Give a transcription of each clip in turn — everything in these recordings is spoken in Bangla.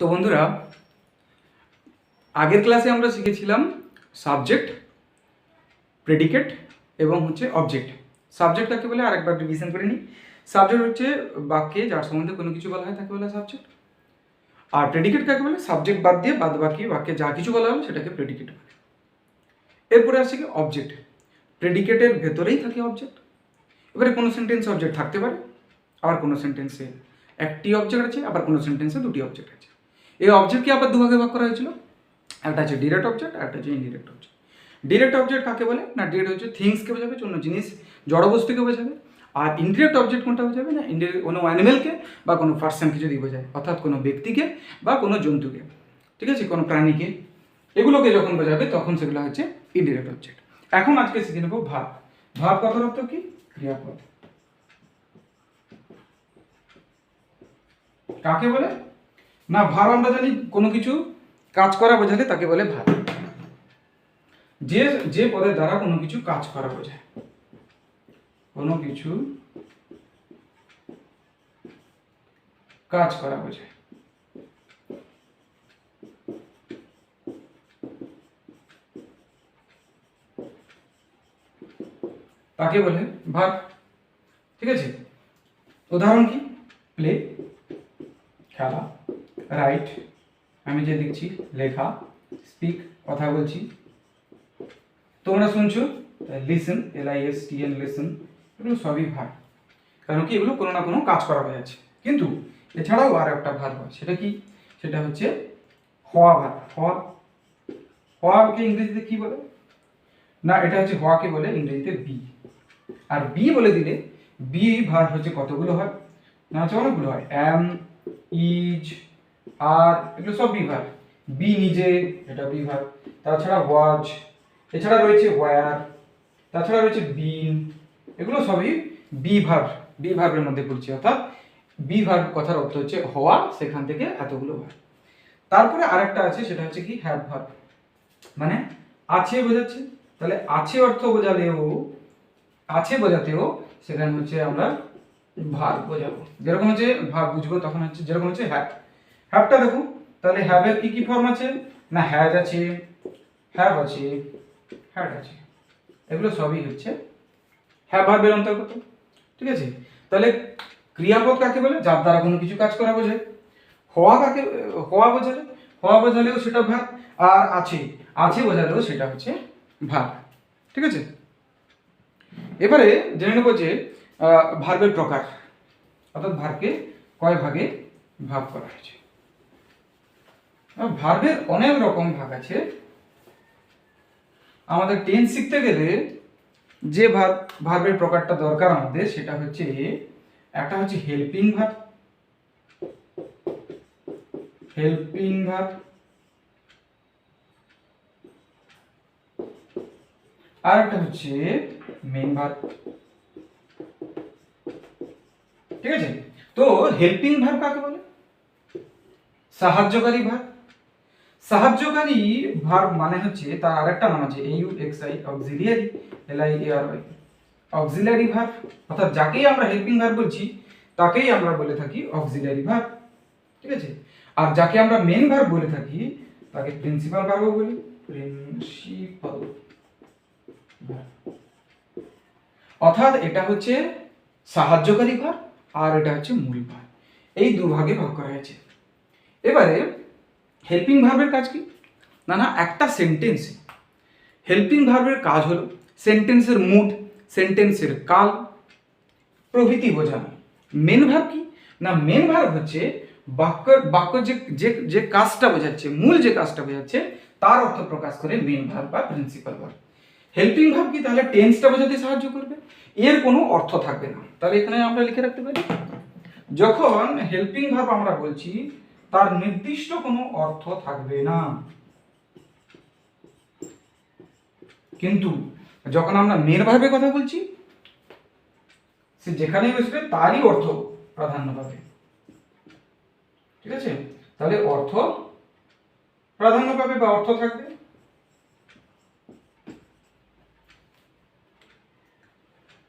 তো বন্ধুরা, আগের ক্লাসে আমরা শিখেছিলাম সাবজেক্ট প্রেডিকেট এবং হচ্ছে অবজেক্ট সাবজেক্ট কাকে বলে? আরেকবার রিভিশন করে নিই। সাবজেক্ট হচ্ছে বাক্যে, যার সম্বন্ধে কোনো কিছু বলা হয় তাকে বলা সাবজেক্ট আর প্রেডিকেট কাকে বলে? সাবজেক্ট বাদ দিয়ে বাদ বাকি বাক্যে যা কিছু বলা হলো সেটাকে প্রেডিকেট বলে। এরপরে আসছে কি? অবজেক্ট প্রেডিকেটের ভেতরেই থাকে অবজেক্ট এবারে কোনো সেন্টেন্স অবজেক্ট থাকতে পারে, আবার কোনো সেন্টেন্সে একটি অবজেক্ট আছে, আবার কোনো সেন্টেন্সে দুটি অবজেক্ট আছে। এই অবজেক্টকে আবার দুভাগে ভাগ করা হয়েছিল? একটা আছে ডিরেক্ট অবজেক্ট একটা হচ্ছে ইনডিরেক্ট অবজেক্ট ডিরেক্ট অবজেক্ট কাকে বলে? না ডিরেক্ট হচ্ছে থিংসকে বোঝাবে কোনো জিনিস জড়বস্তুকে বোঝাবে। আর ইনডিরেক্ট অবজেক্ট কোনটা বোঝাবে? না ইনডিরেক্ট কোনো অ্যানিমেলকে বা কোনো পার্সনকে যদি বোঝায়, অর্থাৎ কোনো ব্যক্তিকে বা কোনো জন্তুকে। ঠিক আছে? কোনো প্রাণীকে। এগুলোকে যখন বোঝাবে, তখন সেগুলো হচ্ছে ইনডিরেক্ট অবজেক্ট এখন আজকে শিখে নেব ভাব। ভাব কথার অর্থ কি? ক্রিয়াপদ। কাকে বলে? না ভাব আমরা জানি কোনো কিছু কাজ করা বোঝালে তাকে বলে ভাব যে যে পদের দ্বারা কোনো কিছু কাজ করা বোঝায়। কোনো কিছু কাজ করা বোঝায়। তাকে বলে ভাব ঠিক আছে? উদাহরণ কি? প্লে, খেলা। রাইট, আমি যে লিখছি, লেখা, স্পিক, কথা বলছি। তোমরা শুনছো? Listen L I S T N listen এগুলো সবই ভাগ কারণ কি? এগুলো কোনো না কোনো কাজ করা হয়ে যাচ্ছে। কিন্তু এছাড়াও আর একটা ভাগ হয়, সেটা কি? সেটা হচ্ছে হওয়া ভাগ হওয়া, হওয়াকে ইংরেজিতে কি বলে? না, এটা হচ্ছে হওয়াকে বলে ইংরেজিতে বি আর বি বলে দিলে বি ভার হচ্ছে কতগুলো হয়? না, হচ্ছে অনেকগুলো হয়। এম ইজ আর এগুলো সব বি ভার বি নিজে, এটা বি ভার তাছাড়া ওয়াজ, এছাড়া রয়েছে ওয়ার তাছাড়া রয়েছে বিন এগুলো সবই বি ভার্ব বি ভার্বের মধ্যে পড়ছে। অর্থাৎ বি ভার্ব কথার অর্থ হচ্ছে হওয়া, সেখান থেকে এতগুলো ভার্ব তারপরে আরেকটা আছে, সেটা হচ্ছে কি হ্যাভ ভার্ব মানে আছে বোঝাচ্ছে। তাহলে আছে অর্থ বোঝালেও, আছে বোঝাতেও সেখানে হচ্ছে আমরা ভার বোঝাবো। যেরকম হচ্ছে ভাব বুঝব, তখন হচ্ছে, যেরকম হচ্ছে হ্যাভ হ্যাভটা দেখো। তাহলে হ্যাভের কি কি ফর্ম আছে? না হ্যাজ আছে হ্যাভ আছে হ্যাড আছে। এগুলো সবই হচ্ছে হ্যাভ ভার্বের অন্তর্গত। ঠিক আছে? তাহলে ক্রিয়াপদ কাকে বলে? যার দ্বারা কোনো কিছু কাজ করা বোঝায়। হওয়া কাকে, হওয়া বোঝালে? হওয়া বোঝালেও সেটা ভাগ, আর আছে আছে বোঝালেও সেটা হচ্ছে ভাগ। ঠিক আছে? এবারে জেনে নেব যে ভার্বের প্রকার। অর্থাৎ ভার্বকে কয় ভাগে ভাগ করা হয়েছে? ভার্বের অনেক রকম ভাগ আছে। আমাদের টেন্স শিখতে গেলে যে ভার্ব ভার্বের প্রকারটা দরকার আমাদের, সেটা হচ্ছে একটা হচ্ছে হেল্পিং ভার্ব হেল্পিং ভার্ব আর একটা হচ্ছে মেন ভার্ব ঠিক আছে? তো হেল্পিং ভার্ব কাকে বলে? সাহায্যকারী ভার্ব সাহায্যকারী ভার্ব মানে হচ্ছে তার আরেকটা নাম আছে A U X I auxiliary L I A R Y auxiliary verb অর্থাৎ যাকেই আমরা হেল্পিং ভার্ব বলছি, তাকেই আমরা বলে থাকি অক্সিলিয়ারি ভার্ব ঠিক আছে? আর যাকে আমরা মেন ভার্ব বলে থাকি, তাকে প্রিন্সিপাল ভার্বও বলি প্রিন্সিপাল অর্থাৎ এটা হচ্ছে সাহায্যকারী ভার আর এটা হচ্ছে মূল ভার এই দুভাগে ভাগ করা হয়েছে। এবারে হেল্পিং ভার্বের কাজ কি? না না, একটা সেন্টেন্সে হেল্পিং ভার্বের কাজ হলো সেন্টেন্সের মুড সেন্টেন্সের কাল, প্রভৃতি বোঝানো। মেন ভার্ব কি? না মেন ভার্ব হচ্ছে বাক্য বাক্য যে যে যে কাজটা বোঝাচ্ছে, মূল যে কাজটা বোঝাচ্ছে, তার অর্থ প্রকাশ করে মেন ভার্ব বা প্রিন্সিপাল ভার্ব হেল্পিং ভার্ব কি? তাহলে টেন্সটা বোঝাতে সাহায্য করবে। এর কোনো অর্থ থাকবে না। তাহলে এখানে আমরা লিখে রাখতে পারি। যখন হেল্পিং ভার্ব আমরা বলছি তার নির্দিষ্ট কোনো অর্থ থাকবে না। কিন্তু যখন আমরা মেন ভার্বের কথা বলছি, সে যেখানেই বসবে, তারই অর্থ প্রাধান্য পাবে। ঠিক আছে? তাহলে অর্থ প্রাধান্য পাবে বা অর্থ থাকবে?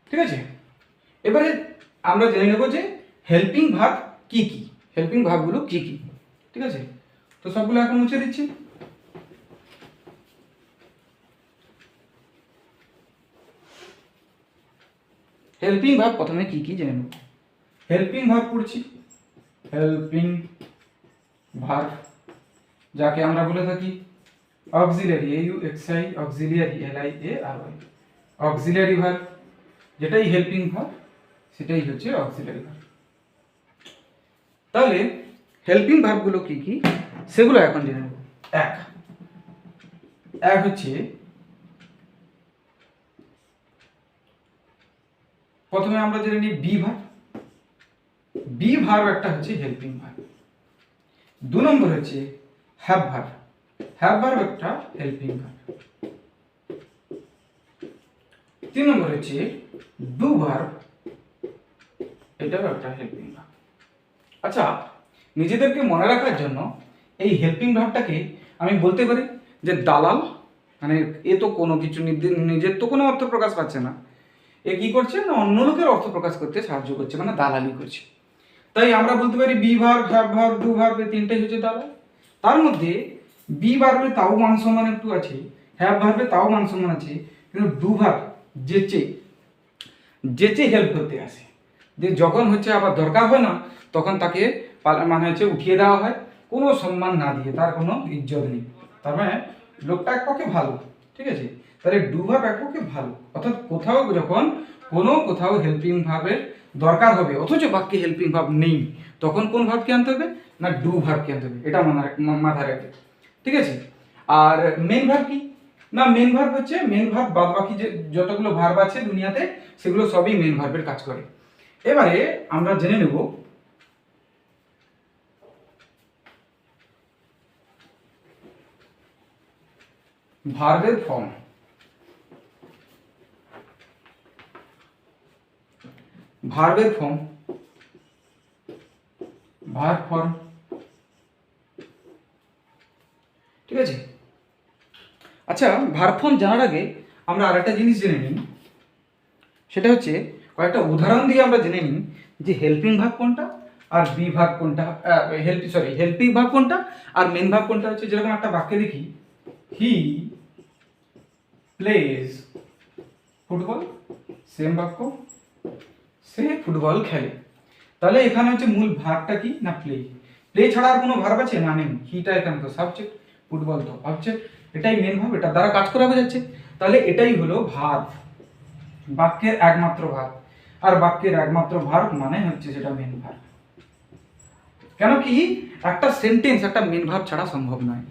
ঠিক আছে? এবারে আমরা জেনে নেব যে হেল্পিং ভাব কি কি? হেল্পিং ভাবগুলো কি কি? ঠিক আছে? তো সবগুলো এখন মুছে দিচ্ছি। হেল্পিং ভাব প্রথমে কি কি জেনে নেব? হেল্পিং ভাব পড়ছি। হেল্পিং ভাব, যাকে আমরা বলে থাকি auxiliary A U X I auxiliary L I A R Y auxiliary verb, যেটাই হেল্পিং ভাব, সেটাই হচ্ছে অক্সিলারি ভাব। তাহলে হেল্পিং ভাবগুলো কি কি? সেগুলো এখন জেনে নেব। এক। এক হচ্ছে প্রথমে আমরা জেনে নিই বি ভার বি ভার একটা হচ্ছে হেল্পিং ভার দু নম্বর হচ্ছে হ্যাভ ভার হ্যাভ ভার একটা হেল্পিং ভার তিন নম্বর হচ্ছে ডু ভার এটাও একটা হেল্পিং ভার আচ্ছা নিজেদেরকে মনে রাখার জন্য এই হেল্পিং ভাবটাকে আমি বলতে পারি যে দালাল মানে এ তো কোনো কিছু নিজের তো কোনো অর্থ প্রকাশ পাচ্ছে না। এ কি করছে না অন্য লোকের অর্থ প্রকাশ করতে সাহায্য করছে মানে দালালি করছে। তাই আমরা বলতে পারি বি ভার ভ্যাব ভার ডু ভার, এই তিনটাই হচ্ছে দালাল। তার মধ্যে বি ভার্বে তাও মান সম্মান একটু আছে হ্যাভ ভার্বে তাও মান সম্মান আছে, কিন্তু ডু ভার যেচে যেচে হেল্প করতে আসে। যে যখন হচ্ছে আবার দরকার হয় না, তখন তাকে মানে হচ্ছে উঠিয়ে দেওয়া হয়, কোনো সম্মান না দিয়ে, তার কোনো ইজ্জত নেই। তার মানে লোকটা এক পক্ষে ভালো, ঠিক আছে? তাহলে ডু ভাব এক পক্ষে ভালো, অর্থাৎ কোথাও যখন কোনো কোথাও হেল্পিং ভাবের দরকার হবে, অথচ বাক্যে হেল্পিং ভাব নেই, তখন কোন ভাবকে আনতে হবে? না, ডু ভাবকে আনতে হবে, এটা মাথায় রাখবে, ঠিক আছে? আর মেন ভাব কি? না মেন ভার্ব হচ্ছে মেন ভার্ব বাদ বাকি যে যতগুলো ভার্ব আছে দুনিয়াতে, সেগুলো সবই মেন ভার্বের কাজ করে। এবারে আমরা জেনে নেব ভার্বের ফর্ম ভার্বের ফর্ম ভার্ব ফর্ম ঠিক আছে? আচ্ছা ভার্ব ফর্ম জানার আগে আমরা আরেকটা জিনিস জেনে নিই। সেটা হচ্ছে, কয়েকটা উদাহরণ দিয়ে আমরা জেনে নিই যে হেল্পিং ভাগ কোনটা আর বি ভাগ কোনটা হেল্প সরি হেল্পিং ভাগ কোনটা আর মেন ভাগ কোনটা হচ্ছে, যেরকম একটা বাক্যে দেখি হি প্লেজ ফুটবল সেম বাক্য, সে ফুটবল খেলে। তাহলে এখানে হচ্ছে মূল ভাগটা কি না প্লে প্লে ছাড়া আর কোনো ভার্ব আছে? না, নেই। হিটা এখানে তো সাবজেক্ট ফুটবল তো অবজেক্ট এটাই মেন ভাব এটা দ্বারা কাজ করা যাচ্ছে তাহলে এটাই হলো ভাব বাক্যের একমাত্র ভাব আর বাক্যের একমাত্র ভার্ব মানে হচ্ছে সেটা মেন ভার্ব কেন কি? একটা সেন্টেন্স একটা মেন ভার্ব ছাড়া সম্ভব নয়।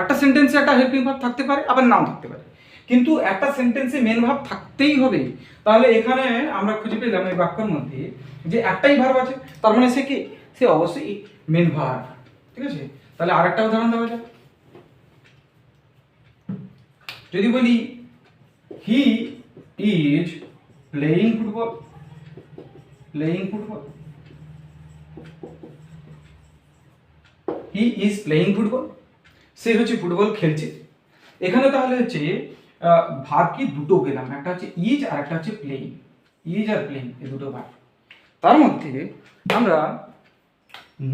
একটা সেন্টেন্সে একটা হেল্পিং ভার্ব থাকতে পারে, আবার নাও থাকতে পারে। কিন্তু একটা সেন্টেন্সে মেন ভাব থাকতেই হবে। তাহলে এখানে আমরা খুঁজে পেলাম এই বাক্যের মধ্যে যে একটাই ভার্ব আছে, তার মানে সে কি? সে অবশ্যই মেন ভার্ব ঠিক আছে? তাহলে আরেকটা উদাহরণ দেওয়া যাক। যদি বলি he is playing football playing football he is playing football সে হচ্ছে ফুটবল খেলছে। এখানে তাহলে হচ্ছে আহ, ভাব কি দুটো পেলাম। একটা হচ্ছে ইজ আর একটা হচ্ছে প্লেয়িং ইজ আর প্লেয়িং এই দুটো ভাব তার মধ্যে আমরা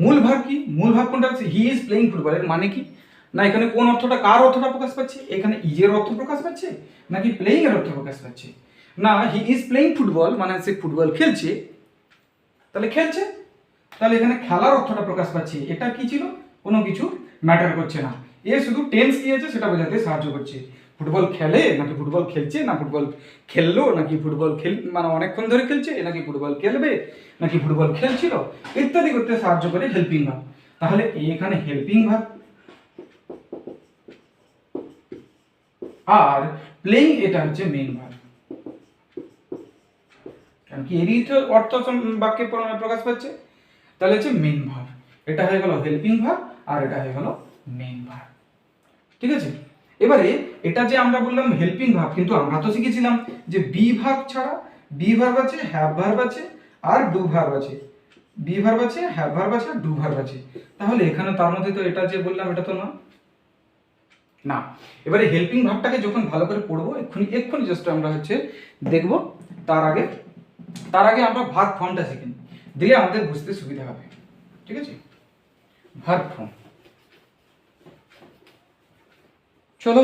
মূল ভাব কি? মূল ভাব কোনটা হচ্ছে? He is playing football. এর মানে কি? না এখানে কোন অর্থটা কার অর্থটা প্রকাশ পাচ্ছে? এখানে ইজের অর্থ প্রকাশ পাচ্ছে? নাকি প্লেইং এর অর্থ প্রকাশ পাচ্ছে? না হি ইজ প্লেয়িং ফুটবল মানে সে ফুটবল খেলছে। তাহলে খেলছে? তাহলে এখানে খেলার অর্থটা প্রকাশ পাচ্ছে। এটা কি ছিল? কোনো কিছু ম্যাটার করছে না। এ শুধু টেন্স কি আছে সেটা বোঝাতে সাহায্য করছে। ফুটবল খেলে নাকি ফুটবল খেলছে, না ফুটবল খেললো, নাকি ফুটবল খেল মানে অনেকক্ষণ ধরে খেলছে, নাকি ফুটবল খেলবে, নাকি ফুটবল খেলছিল, ইত্যাদি করতে সাহায্য করে হেল্পিং ভাব। তাহলে এখানে হেল্পিং ভাব। আর প্লেইং এটা হচ্ছে মেইন ভাব। কারণ কি এরই তো অর্থ বাক্যে প্রকাশ পাচ্ছে। তাহলে হচ্ছে মেন ভাব। এটা হয়ে গেল হেল্পিং ভাব, আর এটা হয়ে গেল মেন ভাব। ঠিক আছে? এবারে এটা যে আমরা বললাম হেল্পিং ভাব কিন্তু আমরা তো শিখেছিলাম যে বি ভাব ছাড়া বি ভার্ব আছে হ্যাভ ভার্ব আছে, আর ডু ভার্ব আছে। বি ভার্ব আছে হ্যাভ ভার্ব আছে ডু ভার্ব আছে। তাহলে এখানে তার মধ্যে তো এটা যে বললাম, এটা তো না না, এবারে হেল্পিং ভাবটাকে যখন ভালো করে পড়ব, এক্ষুনি এক্ষুনি জাস্ট আমরা হচ্ছে দেখব, তার আগে তার আগে আমরা ভাগ ফর্মটা শিখে নিই। দিলে আমাদের বুঝতে সুবিধা হবে। ঠিক আছে? ভাগ ফর্ম চলো।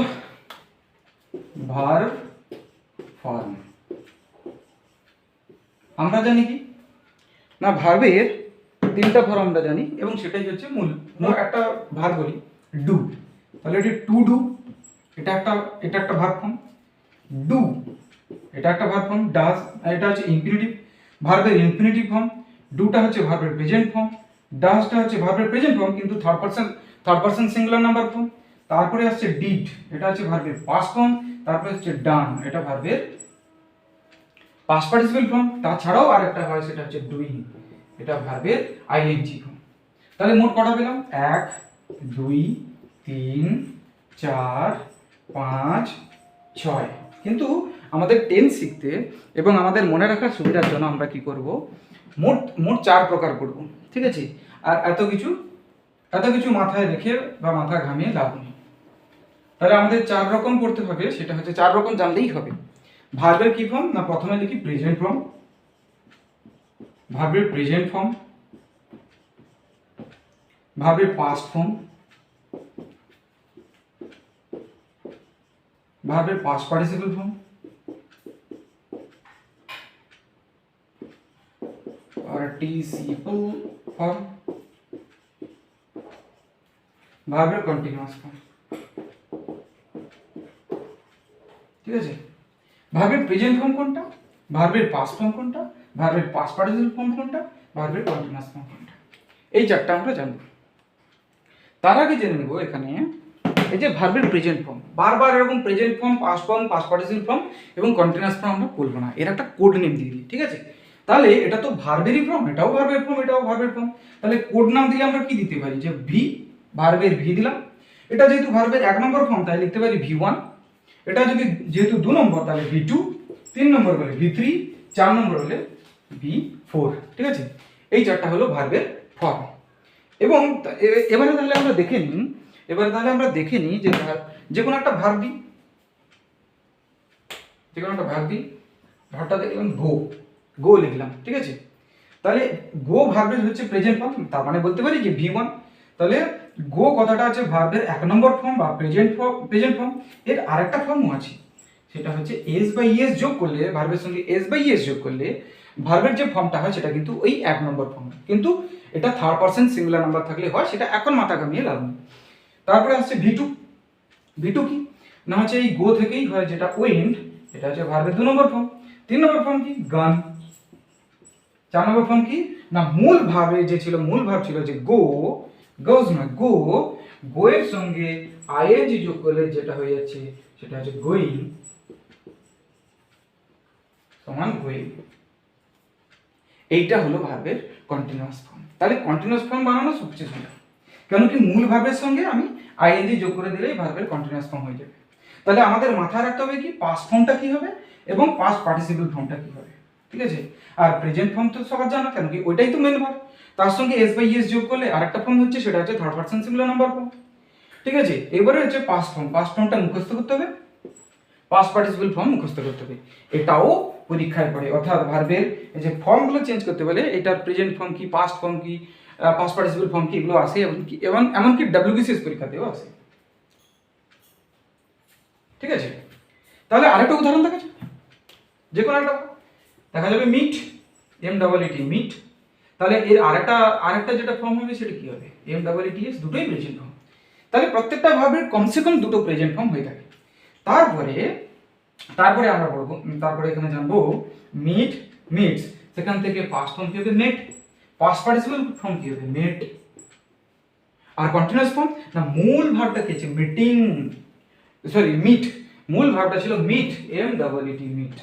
ভার ফর্ম আমরা জানি কি? না ভার্বের তিনটা ফর্ম আমরা জানি, এবং সেটাই হচ্ছে মূল। একটা ভার বলি, ডু। তাহলে এটি টু ডু, এটা একটা এটা একটা ভার ফর্ম ডু, এটা একটা ভার ফর্ম ডাজ এটা হচ্ছে ইনফিনিটিভ। ভার্বের ইনফিনিটিভ ফর্ম, ডুটা হচ্ছে ভার্বের প্রেজেন্ট ফর্ম, ডাজটা হচ্ছে ভার্বের প্রেজেন্ট ফর্ম, কিন্তু third person third person singular number form তারপরে আসছে ডিড এটা হচ্ছে ভার্বের পাস্ট ফর্ম তারপরে হচ্ছে ডান এটা ভার্বের পাস্ট পার্টিসিপেল ফর্ম তাছাড়াও আরেকটা হয়, সেটা হচ্ছে ডুইং এটা ভার্বের আইএনজি ফর্ম তাহলে মোট কটা পেলাম? এক, দুই, তিন, চার, পাঁচ, ছয়। কিন্তু আমাদের টেন শিখতে এবং আমাদের মনে রাখার সুবিধার জন্য আমরা কি করব? মোট মোট চার প্রকার করব, ঠিক আছে? আর এত কিছু এত কিছু মাথায় রেখে বা মাথা ঘামিয়ে লাভ নেই। তাহলে আমাদের চার রকম করতে হবে, সেটা হচ্ছে চার রকম জানলেই হবে। ভার্বের কি ফর্ম না, প্রথমে লিখি প্রেজেন্ট ফর্ম ভার্বের প্রেজেন্ট ফর্ম ভার্বের পাস্ট ফর্ম ভার্বের past participle form participle form ভার্বের কন্টিনিউয়াস ফর্ম ঠিক আছে? ভার্বের প্রেজেন্ট ফর্ম কোনটা? ভার্বের পাস্ট ফর্ম কোনটা? ভার্বের পাস্ট পার্টিসিপল ফর্ম কোনটা? ভার্বের কন্টিনিউয়াস ফর্ম কোনটা? এই চারটা আমরা জানব। তার আগে জেনে নেব এখানে এই যে ভার্বের প্রেজেন্ট ফর্ম বারবার এরকম present form past form past participle form এবং কন্টিনিউয়াস ফর্ম আমরা বলব না। এর একটা কোড নেম দিয়ে দিই, ঠিক আছে? তাহলে এটা তো ভার্বেরই ফর্ম এটাও ভার্বের ফর্ম এটাও ভার্বের ফর্ম তাহলে কোড নাম দিলে আমরা কি দিতে পারি? যে ভি ভার্বের ভি দিলাম। এটা যেহেতু ভার্বের এক নম্বর ফর্ম তাই লিখতে পারি ভি ওয়ান এটা যদি যেহেতু দু নম্বর, তাহলে ভি টু তিন নম্বর হলে ভি থ্রি চার নম্বর হলে ভি ফোর ঠিক আছে? এই চারটা হলো ভার্বের ফর্ম এবং এবারে তাহলে আমরা দেখে নিই, এবারে তাহলে আমরা দেখে নিই যে যে কোনো একটা ভার্ব দিই যে কোনো একটা ভার্ব দিই ভার্বটা দেখলাম গো গো লিখলাম, ঠিক আছে? তাহলে গো ভার্বের হচ্ছে প্রেজেন্ট ফর্ম তার মানে বলতে পারি যে ভি ওয়ান তাহলে গো কথাটা আছে ভার্বের এক নম্বর ফর্ম বা প্রেজেন্ট ফর্ম প্রেজেন্ট ফর্ম এর আরেকটা ফর্মও আছে। সেটা হচ্ছে এস বাই ইএস যোগ করলে ভার্বের সঙ্গে এস বাই ইএস যোগ করলে ভার্বের যে ফর্মটা হয় সেটা কিন্তু ওই এক নম্বর ফর্ম কিন্তু এটা থার্ড পার্সেন্ট সিঙ্গুলার নাম্বার থাকলে হয়, সেটা এখন মাথা কামিয়ে লাভ নেই। তারপরে আসছে ভি টু ভি টু কি? না হচ্ছে এই গো থেকেই হয় যেটা ওয়েন্ড এটা হচ্ছে ভার্বের দু নম্বর ফর্ম তিন নম্বর ফর্ম কি? গান। চার নম্বর ফর্ম কি? না, মূল ভাবে যে ছিল, মূল ভাব ছিল যে গো গোজ নয় গো গো সঙ্গে আইএনজি যোগ করলে যেটা হয়ে যাচ্ছে, সেটা হচ্ছে গোয়িং সমান গোয়িং। এইটা হলো ভার্বের কন্টিনিউয়াস ফর্ম তাহলে কন্টিনিউয়াস ফর্ম বানানো সবচেয়ে সোজা কেন কি মূল ভার্বের সঙ্গে আমি আইএনজি যোগ করে দিলেই ভার্বের কন্টিনিউয়াস ফর্ম হয়ে যাবে। তাহলে আমাদের মাথায় রাখতে হবে কি পাস্ট ফর্মটা কি হবে এবং পাস্ট পার্টিসিপল ফর্মটা কি হবে। ঠিক আছে? আর প্রেজেন্ট ফর্ম তো সবার জানা, কেন কি ওইটাই তো মেন ভার্ব তার সঙ্গে এস বাই এস যোগ করলে আরেকটা ফর্ম হচ্ছে, সেটা হচ্ছে third person singular number form ঠিক আছে? এবারে হচ্ছে পাস্ট ফর্ম পাস্ট ফর্মটা মুখস্থ করতে হবে। পাস্ট পার্টিসিপল ফর্ম মুখস্থ করতে হবে। এটাও পরীক্ষায় পড়ে অর্থাৎ ভার্বের যে ফর্মগুলো চেঞ্জ করতে পারলে এটার প্রেজেন্ট ফর্ম কি পাস্ট ফর্ম কি পাস্ট পার্টিসিপল ফর্ম কি, এগুলো আসে, এমনকি এবং এমনকি ডাব্লিউবিসিএস পরীক্ষাতেও আসে। ঠিক আছে? তাহলে আরেকটা উদাহরণ দেখা যাবে যে কোনো একটা। দেখা যাবে meet M double E T meet তাহলে এর আরেকটা আরেকটা যেটা ফর্ম হবে সেটা কি হবে? এম ডাবল এস দুটোই প্রেজেন্ট ফর্ম তাহলে প্রত্যেকটা ভাবের কমসে কম দুটো প্রেজেন্ট ফর্ম হয়ে থাকে। তারপরে তারপরে আমরা পড়ব তারপরে এখানে জানব মিট মিটস সেখান থেকে পাস্ট ফর্ম কি হবে? মেট পাস্ট পার্টিসিপল ফর্ম কি হবে? মেট আর কন্টিনিউয়াস ফর্ম না, মূল ভাবটা কি মিটিং সরি মিট মূল ভাবটা ছিল meet M double E T meet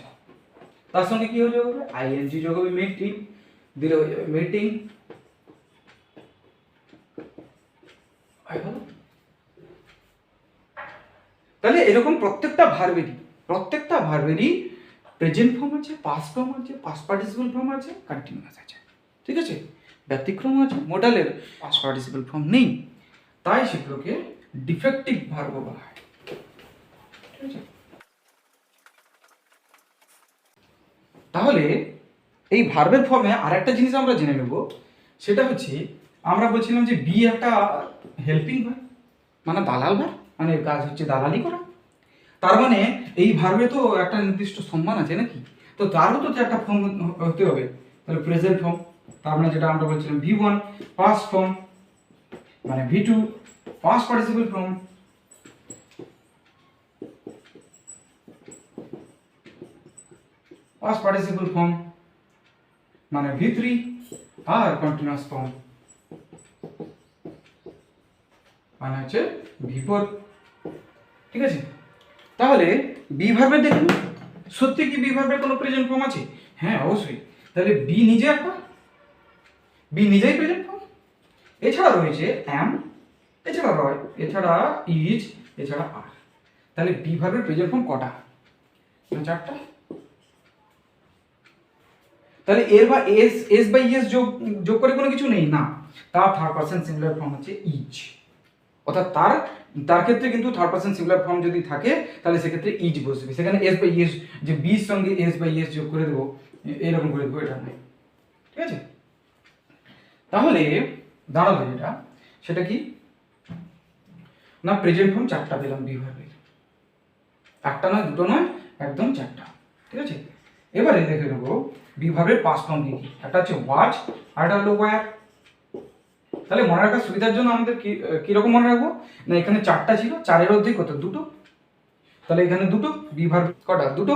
তার সঙ্গে কি হয়ে যাবে আইএনজি যোগ হবে মিটিং দিলে হয়ে যাবে। মিটিং তাহলে এরকম প্রত্যেকটা ভার্বেরই প্রত্যেকটা ভার্বেরই প্রেজেন্ট ফর্ম আছে পাস্ট ফর্ম আছে পাস্ট পার্টিসিপল ফর্ম আছে কন্টিনিউয়াস আছে। ঠিক আছে? ব্যতিক্রম আছে মোডালের পাস্ট পার্টিসিপল ফর্ম নেই। তাই সেগুলোকে ডিফেক্টিভ ভার্ব বলা হয়। ঠিক আছে? তাহলে এই ভার্বের ফর্মে আরেকটা জিনিস আমরা জেনে নেব। সেটা হচ্ছে, আমরা বলছিলাম যে বি একটা হেল্পিং ভার্ব মানে দালাল ভার্ব মানে কাজ হচ্ছে দালালি করা। তার মানে এই ভার্বে তো একটা নির্দিষ্ট সম্মান আছে নাকি? তো তারও তো একটা ফর্ম হতে হবে। তাহলে প্রেজেন্ট ফর্ম তার মানে যেটা আমরা বলছিলাম ভি ওয়ান পাস্ট ফর্ম মানে V two past participle form past participle form মানে ভি থ্রি আর কন্টিনিউয়াস ফর্ম মানে হচ্ছে ভি ফোর ঠিক আছে? তাহলে বি ভার্বের দেখুন, সত্যি কি বি ভার্বের কোনো প্রেজেন্ট ফর্ম আছে? হ্যাঁ অবশ্যই। তাহলে বি নিজে একটা বি নিজেই প্রেজেন্ট ফর্ম এছাড়া রয়েছে অ্যাম এছাড়া রয়, এছাড়া ইজ এছাড়া আর তাহলে বি ভার্বের প্রেজেন্ট ফর্ম কটা? চারটা? তাহলে এর বা এস এস বাই এস যোগ যোগ করে কোনো কিছু নেই, না। তার থার্ড পার্সন সিঙ্গুলার ফর্ম হচ্ছে ইজ অর্থাৎ তার তার ক্ষেত্রে কিন্তু থার্ড পার্সন সিঙ্গুলার ফর্ম যদি থাকে, তাহলে সেক্ষেত্রে ইজ বসবে। সেখানে এস বাই এস যে বির সঙ্গে এস বাই এস যোগ করে দেবো এরকম করে দেবো, এটা নয়। ঠিক আছে? তাহলে দাঁড়াবে যেটা সেটা কি? না প্রেজেন্ট ফর্ম চারটা পেলাম বিভাগের একটা নয়, দুটো নয়, একদম চারটা। ঠিক আছে? এবারে দেখে নেব বিভাগের পাঁচ ফর্ম কি একটা হচ্ছে ওয়াচ আর একটা হলো ওয়্যার। তাহলে মনে রাখার সুবিধার জন্য আমাদের কীরকম মনে রাখব? না, এখানে চারটা ছিল, চারের অর্ধেক কত? দুটো। তাহলে এখানে দুটো, বিভাগ কটা? দুটো।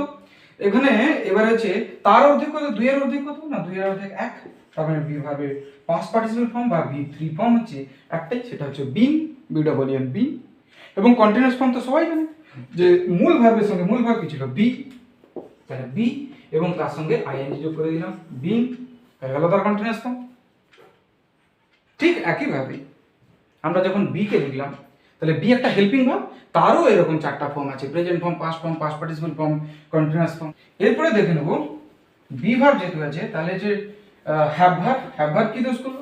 এখানে এবার হচ্ছে তার অর্ধেক কত? দুইয়ের অর্ধেক কত? না, দুইয়ের অর্ধেক এক। তার মানে বিভাগের পাঁচ পার্টিসিপেল ফর্ম বা বি থ্রি ফর্ম হচ্ছে একটাই, সেটা হচ্ছে been B double E N B এবং কন্টিনিউয়াস ফর্ম তো সবাই জানে। যে মূল ভার্বের সঙ্গে মূল ভার্ব কি ছিল? বি তাহলে বি এবং তার সঙ্গে আইএনজি যোগ করে দিলাম। বিন হয়ে গেল তার কন্টিনিউয়াস ফর্ম ঠিক একইভাবে আমরা যখন বি কে লিখলাম, তাহলে বি একটা হেল্পিং ভার্ব তারও এরকম চারটা ফর্ম আছে। Present form past form past participle form continuous form এরপরে দেখে নেব বি ভার্ব যেহেতু আছে, তাহলে যে হ্যাভ ভার্ব হ্যাভ ভার্ব কি দোষ করল?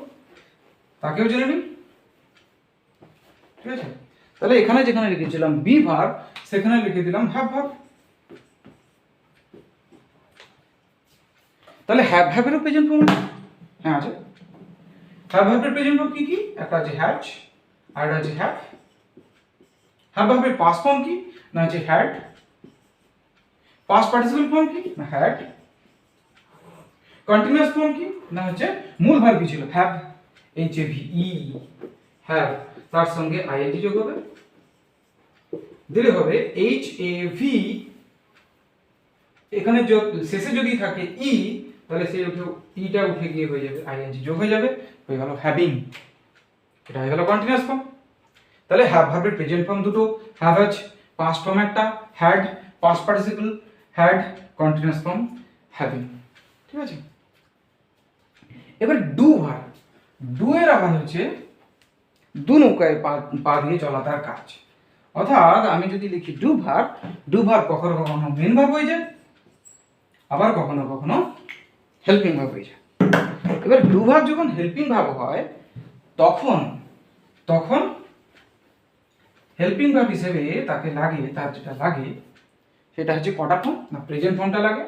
তাকেও জেনে নিন ঠিক আছে? তাহলে এখানে যেখানে লিখেছিলাম বি ভার্ব সেখানে লিখে দিলাম হ্যাভ ভার্ব তাহলে হ্যাভ হ্যাভেরও প্রেজেন্ট ফর্ম আছে? হ্যাঁ আছে। হ্যাভ ভার্বের প্রেজেন্ট ফর্ম কি কি? একটা আছে হ্যাজ আর একটা আছে হ্যাভ হ্যাভ ভার্বের পাস্ট ফর্ম কি? না হচ্ছে হ্যাড পাস্ট পার্টিসিপল ফর্ম কি? না হ্যাড কন্টিনিউয়াস ফর্ম কি? না হচ্ছে মূল ভার্ব কি ছিল have H A V E have তার সঙ্গে আইএনজি যোগ হবে। দিলে হবে এইচ এ ভি এখানে শেষে যদি থাকে ই তাহলে সেই উঠে ইটা উঠে গিয়ে হয়ে যাবে আইএনজি যোগ হয়ে যাবে, হয়ে গেল হ্যাভিং এটা হয়ে গেল কন্টিনিউয়াস ফর্ম তাহলে হ্যাভ ভার্বের প্রেজেন্ট ফর্ম দুটো। হ্যাভ হ্যাজ পাস্ট ফর্ম একটা had past participle had continuous form having ঠিক আছে? এবার ডু ভার্ব ডু এর আবার হচ্ছে দু নৌকায় পা দিয়ে চলা তার কাজ। অর্থাৎ আমি যদি লিখি ডু ভার্ব ডু ভার্ব কখনো কখনো মেন ভার্ব হয়ে যায়, আবার কখনো কখনো হেল্পিং ভার্ব হয়ে যায়। এবার ডু ভার্ব যখন হেল্পিং ভার্ব হয়, তখন তখন হেল্পিং ভাব হিসেবে তাকে লাগে, তার যেটা লাগে, সেটা হচ্ছে কটা ফর্ম না প্রেজেন্ট ফর্মটা লাগে,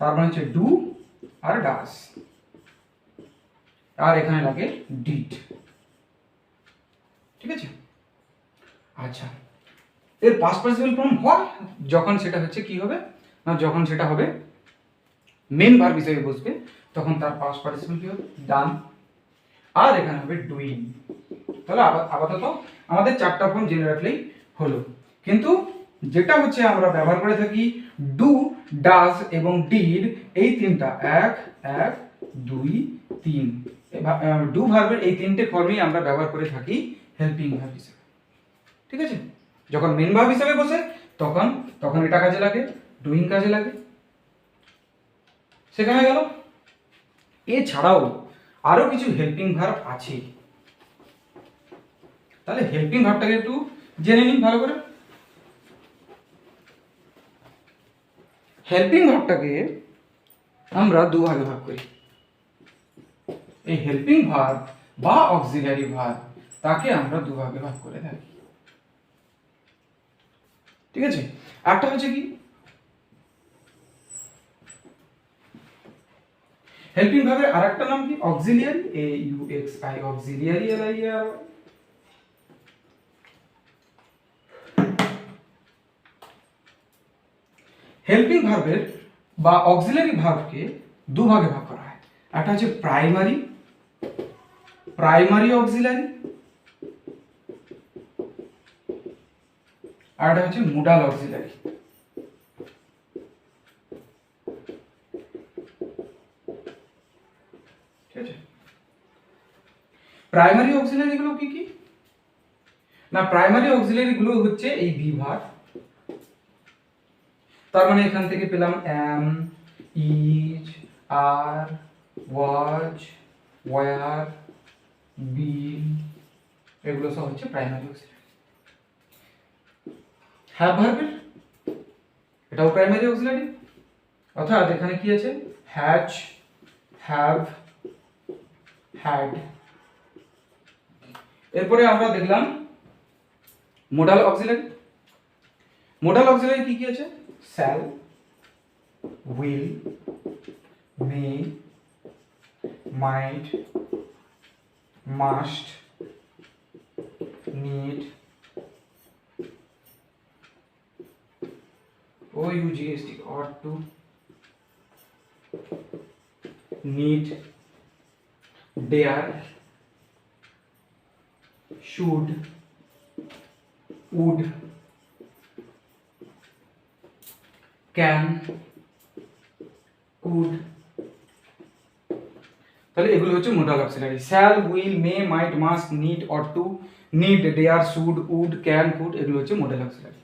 তার মানে হচ্ছে ডু আর ডাস আর এখানে লাগে ডিড ঠিক আছে? আচ্ছা এর পাস্ট পার্টিসিপল ফর্ম হয়, যখন সেটা হচ্ছে কি হবে? না, যখন সেটা হবে মেন ভার্ব হিসেবে বসবে, তখন তার পাস্ট পার্টিসিপল কি হবে? ডান আর এখানে হবে ডুইং তাহলে আপাত- আপাতত আমাদের চারটা ফর্ম জেনে রাখলেই হলো। কিন্তু যেটা হচ্ছে আমরা ব্যবহার করে থাকি ডু ডাজ এবং ডিড এই তিনটা, এক এক, দুই, তিন। ডু ভার্বের এই তিনটে ফর্মই আমরা ব্যবহার করে থাকি হেল্পিং ভার্ব হিসেবে। ঠিক আছে? যখন মেন ভার্ব হিসেবে বসে, তখন তখন এটা কাজে লাগে ডুইং কাজে লাগে। সেখানে গেল। এছাড়াও আরও কিছু হেল্পিং ভার্ব আছে। তাহলে হেল্পিং ভার্বটাকে একটু জেনে নিন ভালো করে। হেল্পিং ভার্বটাকে আমরা দু ভাগে করি। এই হেল্পিং ভার্ব বা অক্সিলারি ভার্ব তাকে আমরা দু ভাগে ভাগ করে থাকি। ঠিক আছে? একটা হচ্ছে কি? হেল্পিং ভাবে আরেকটা নাম কি? Auxiliary A U X I auxiliary এর আই আর হেল্পিং ভার্বের বা অক্সিলারি ভার্বকে দুভাগে ভাগ করা হয়। একটা হচ্ছে প্রাইমারি প্রাইমারি অক্সিলিয়ারি আর একটা হচ্ছে মুডাল অক্সিলিয়ারি প্রাইমারি অক্সিলারি গুলো কি কি? না, প্রাইমারি অক্সিলারি গুলো হচ্ছে এই বি ভার্ব তার মানে এখান থেকে পেলাম am is are was were be এগুলো সব হচ্ছে প্রাইমারি অক্সিলারি। হ্যাভ ভার্বের এটাও প্রাইমারি অক্সিলারি? অর্থাৎ এখানে কি আছে? হ্যাচ হ্যাভ হ্যাড এরপরে আমরা দেখলাম মোডাল অক্সিলারি মোডাল অক্সিলারি কি কি আছে? Shall will may might must need O U G S T ought to need dare should, would, can, could. তাহলে এগুলো হচ্ছে modal auxiliary shall will may might must need ought to need dare should would can could এগুলো হচ্ছে মোডাল অক্সিলারি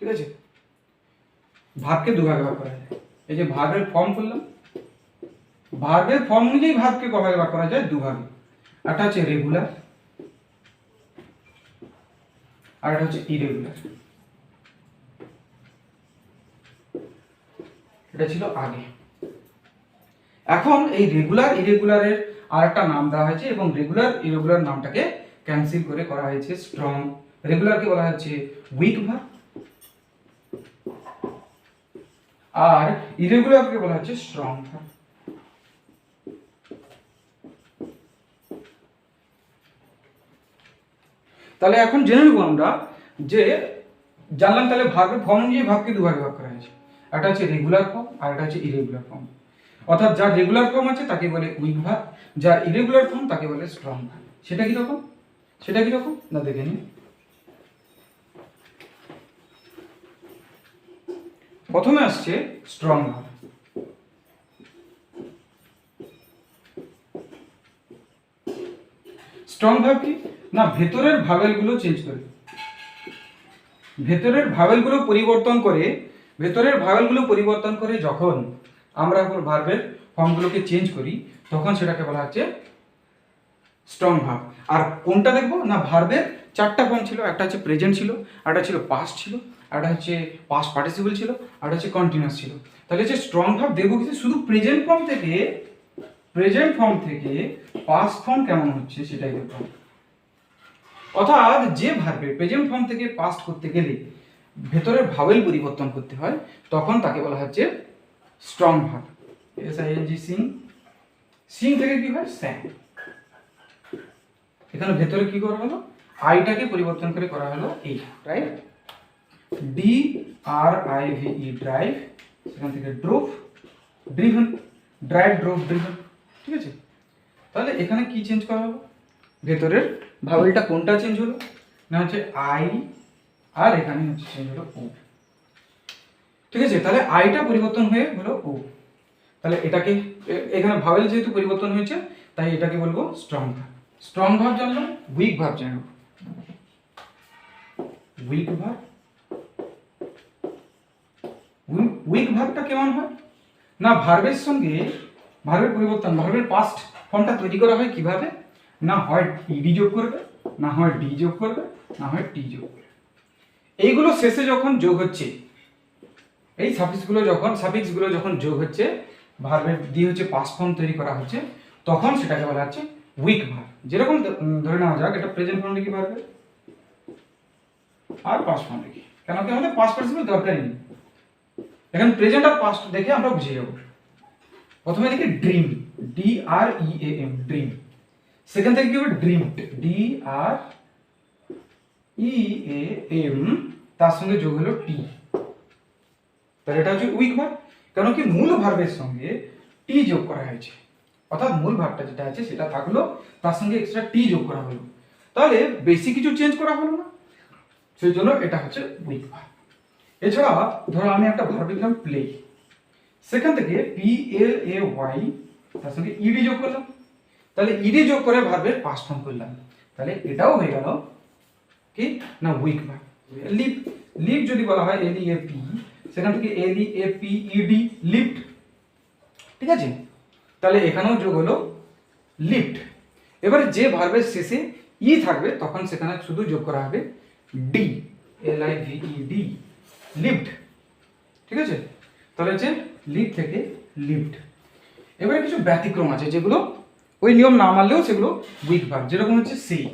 ঠিক আছে? ভাবকে দুভাগে ভাগ করা যায়। এই যে ভাবের ফর্ম করলাম ভার্বের ফর্ম অনুযায়ী ভার্বকে কভাবে ভাগ করা যায় দুভাগে একটা হচ্ছে রেগুলার আর এটা হচ্ছে ইরেগুলার এটা ছিল আগে। এখন এই রেগুলার ইরেগুলারের আর একটা নাম দেওয়া হয়েছে এবং রেগুলার ইরেগুলার নামটাকে ক্যান্সেল করে করা হয়েছে স্ট্রং রেগুলারকে বলা হচ্ছে উইক ভার্ব আর ইরেগুলারকে বলা হচ্ছে স্ট্রং ভার্ব তাহলে এখন জেনে নেব আমরা যে জানলাম তাহলে ভার্বের ফর্ম অনুযায়ী ভাবকে দুভাগে ভাগ করা হয়েছে। একটা হচ্ছে রেগুলার ফর্ম আর একটা হচ্ছে ইরেগুলার ফর্ম অর্থাৎ যার রেগুলার ফর্ম আছে তাকে বলে উইক ভার্ব যার ইরেগুলার ফর্ম তাকে বলে স্ট্রং ভার্ব সেটা কি রকম সেটা কি রকম না, দেখে নিন প্রথমে আসছে স্ট্রং ভার্ব স্ট্রং ভার্ব কি? না, ভেতরের ভাবেলগুলো চেঞ্জ করে। ভেতরের ভাবেলগুলো পরিবর্তন করে, ভেতরের ভাবেলগুলো পরিবর্তন করে যখন আমরা ভার্বের ফর্মগুলোকে চেঞ্জ করি, তখন সেটাকে বলা হচ্ছে স্ট্রং ভার্ব আর কোনটা দেখব? না, ভার্বের চারটা ফর্ম ছিল, একটা হচ্ছে প্রেজেন্ট ছিল একটা ছিল পাস্ট ছিল একটা হচ্ছে পাস্ট পার্টিসিপল ছিল, আর হচ্ছে কন্টিনিউয়াস ছিল। তাহলে হচ্ছে স্ট্রং ভার্ব দেখব কি শুধু প্রেজেন্ট ফর্ম থেকে প্রেজেন্ট ফর্ম থেকে পাস্ট ফর্ম কেমন হচ্ছে সেটাই দেখব। অর্থাৎ যে ভার্বে প্রেজেন্ট ফর্ম থেকে পাস্ট করতে গেলে ভেতরে ভাবেল পরিবর্তন করতে হয়, তখন তাকে বলা হচ্ছে strong verb S I N G sing sing থেকে কি হয়? স্যাং এখানে ভেতরে কি করা হলো? আইটাকে পরিবর্তন করে করা হলো এই right D R I V E drive সেখান থেকে drove driven drive drove driven ঠিক আছে? তাহলে এখানে কি চেঞ্জ করা হলো? ভেতরের ভাবেলটা কোনটা চেঞ্জ হলো? না হচ্ছে আই আর এখানে হচ্ছে চেঞ্জ হলো ও ঠিক আছে? তাহলে আইটা পরিবর্তন হয়ে হলো ও তাহলে এটাকে এখানে ভাবেল যেহেতু পরিবর্তন হয়েছে, তাই এটাকে বলব স্ট্রং ভাব। স্ট্রং ভাব জানলাম উইক ভাব জানলাম। উইক ভাব? উইক ভাবটা কেমন হয়? না ভার্বের সঙ্গে ভার্বের পরিবর্তন ভার্বের পাস্ট ফর্মটা তৈরি করা হয় কীভাবে? না হয় ইডি যোগ করবে, না হয় ডি যোগ করবে, না হয় টি যোগ করবে। এইগুলো শেষে যখন যোগ হচ্ছে, এই সাফিক্সগুলো যখন সাফিক্সগুলো যখন যোগ হচ্ছে ভার্বের দিয়ে হচ্ছে পাস ফর্ম তৈরি করা হচ্ছে, তখন সেটাকে বলা হচ্ছে উইক ভার্ব যেরকম ধরে নেওয়া যাক, এটা প্রেজেন্ট ফর্ম লিখি ভার্বে আর পাস ফর্ম লিখি। কেন কি আমাদের পাস পার্টিসিপল দরকারই নেই। এখন প্রেজেন্ট আর পাস্ট দেখে আমরা বুঝে যাব। প্রথমে লিখি dream D R E A M dream সেখান থেকে কি হবে dream D R E A M তার সঙ্গে যোগ হলো টি তাহলে এটা হচ্ছে উইক ভার্ব কেন কি মূল ভার্বের সঙ্গে টি যোগ করা হয়েছে। অর্থাৎ মূল ভার্বটা যেটা আছে, সেটা থাকল, তার সঙ্গে এক্সট্রা টি যোগ করা হলো। তাহলে বেশি কিছু চেঞ্জ করা হলো না, সেই জন্য এটা হচ্ছে উইক ভার্ব এছাড়া, ধরো আমি একটা ভার্ব লিখলাম প্লে সেখান থেকে পি এল এ ওয়াই তার সঙ্গে ইডি যোগ করলাম। তাহলে ইডি যোগ করে ভার্বের পাস ফর্ম করলাম। তাহলে এটাও হয়ে গেল কি? না উইক ভার্ব লিপ লিপ যদি বলা হয় এল এ পি সেখান থেকে L A P E D lift ঠিক আছে? তাহলে এখানেও যোগ হলো লিফট এবারে যে ভার্বের শেষে ই থাকবে, তখন সেখানে শুধু যোগ করা হবে D L I V E D lift ঠিক আছে? তাহলে হচ্ছে লিফট থেকে লিফট এবারে কিছু ব্যতিক্রম আছে যেগুলো ওই নিয়ম না মানলেও সেগুলো উইক ভার্ব যেরকম হচ্ছে সেই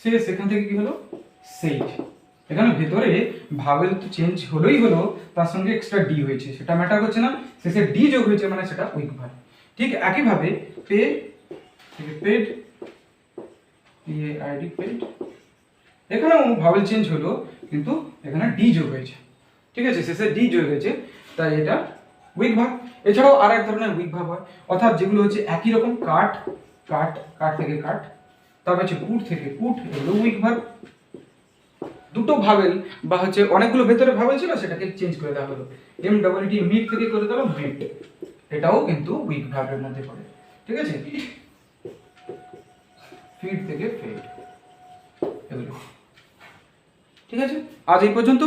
সে সেখান থেকে কি হলো? সেই এখানে ভেতরে ভাবেল তো চেঞ্জ হলোই হলো, তার সঙ্গে এক্সট্রা ডি হয়েছে। সেটা ম্যাটার করছে না। শেষে ডি যোগ হয়েছে মানে সেটা উইক ভার্ব ঠিক একইভাবে pay paid P A I D paid এখানেও ভাবেল চেঞ্জ হলো, কিন্তু এখানে ডি যোগ হয়েছে। ঠিক আছে, শেষে ডি যোগ হয়েছে, তাই এটা উইক ভাব। এছাড়াও আর এক ধরনের উইক ভাব হয়, অর্থাৎ যেগুলো হচ্ছে একই রকম কাট কাট কাট থেকে কাট তারপর হচ্ছে কুট থেকে কুট, এগুলো উইক ভাব। দুটো ভাবেল বা হচ্ছে অনেকগুলো ভেতরে ভাবেল ছিল, সেটাকে চেঞ্জ করে দেওয়া হলো। এম ডাবল টি মিট থেকে করে দেওয়া মিট এটাও কিন্তু উইক ভাবের মধ্যে পড়ে, ঠিক আছে? ফিড থেকে ফেড এগুলো। ঠিক আছে? আজ এই পর্যন্ত।